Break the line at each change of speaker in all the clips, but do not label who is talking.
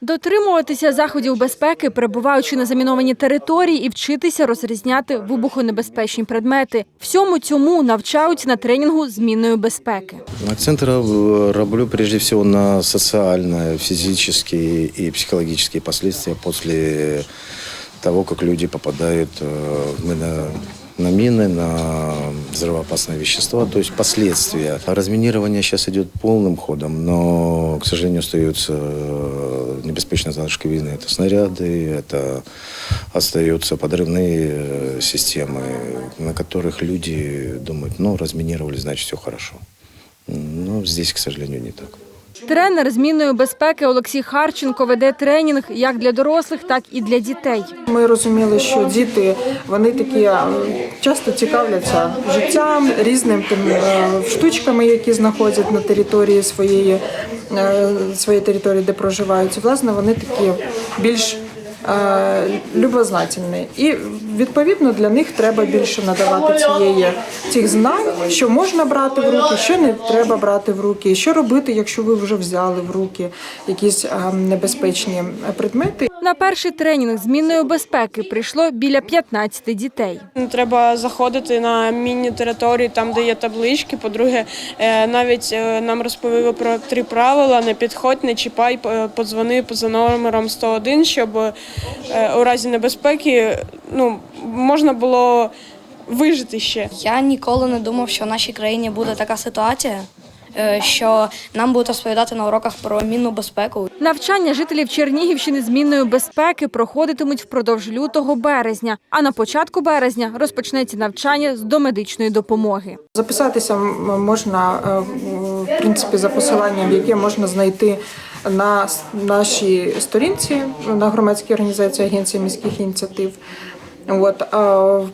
Дотримуватися заходів безпеки, перебуваючи на замінованій території, і вчитися розрізняти вибухонебезпечні предмети. Всьому цьому навчають на тренінгу змінної безпеки.
Акцент роблю прежде всего на социальные, физические и психологические последствия после того, как люди попадают э, на, мины, на взрывоопасные вещества, то есть последствия. Разминирование сейчас идет полным ходом, но, к сожалению, остаются э, небеспечные залишки вины. Это снаряды, это остаются подрывные э, системы, на которых люди думают, ну, разминировали, значит, все хорошо. Ну, здесь, к сожалению, не так.
Тренер змінної безпеки Олексій Харченко веде тренінг як для дорослих, так і для дітей.
Ми розуміли, що діти вони такі е, часто цікавляться життям, різним тим е, штучками, які знаходять на території своєї, е, своєї території, де проживають. Власне, вони такі більш любознательні. І відповідно для них треба більше надавати цієї цих знань, що можна брати в руки, що не треба брати в руки, що робити, якщо ви вже взяли в руки якісь е, небезпечні предмети.
На перший тренінг змінної безпеки прийшло біля 15 дітей.
Треба заходити на мінні території, там де є таблички. По-друге, е, навіть е, нам розповіли про три правила: не підходь, не чіпай, е, подзвони за номером 101, щоб е, у разі небезпеки ну, можна було вижити ще.
Я ніколи не думав, що в нашій країні буде така ситуація, е, що нам будуть розповідати на уроках про мінну безпеку.
Навчання жителів Чернігівщини змінної безпеки проходитимуть впродовж лютого березня. А на початку березня розпочнеться навчання з домедичної допомоги.
Записатися можна е, в принципі за посиланням, яке можна знайти на нашій сторінці на громадській організації Агенція міських ініціатив. От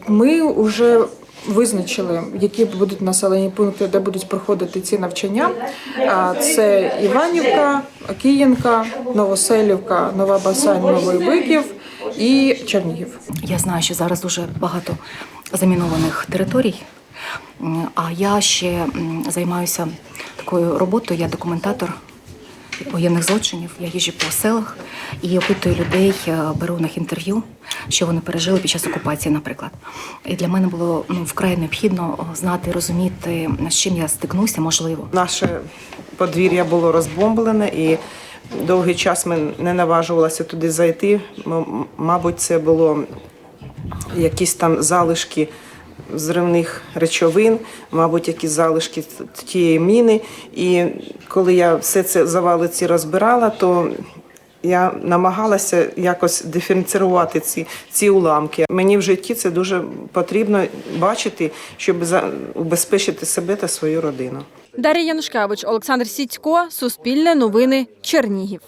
ми вже визначили, які будуть населені пункти, де будуть проходити ці навчання. Це Іванівка, Київка, Новоселівка, Нова Басань, Новий Биків і Чернігів.
Я знаю, що зараз дуже багато замінованих територій. А я ще займаюся такою роботою. Я документатор воєнних злочинів. Я їжджу по селах і опитую людей, е, беру у них інтерв'ю, що вони пережили під час окупації, наприклад. І для мене було ну, вкрай необхідно знати, розуміти, з чим я стикнуся, можливо.
Наше подвір'я було розбомблене і довгий час ми не наважувалися туди зайти. Мабуть, це було якісь там залишки зривних речовин, мабуть, якісь залишки тієї міни. І коли я все це завали ці розбирала, то я намагалася якось диференціювати ці, ці уламки. Мені в житті це дуже потрібно бачити, щоб за- убезпечити себе та свою родину.
Дар'я Янушкевич, Олександр Сідько, Суспільне новини, Чернігів.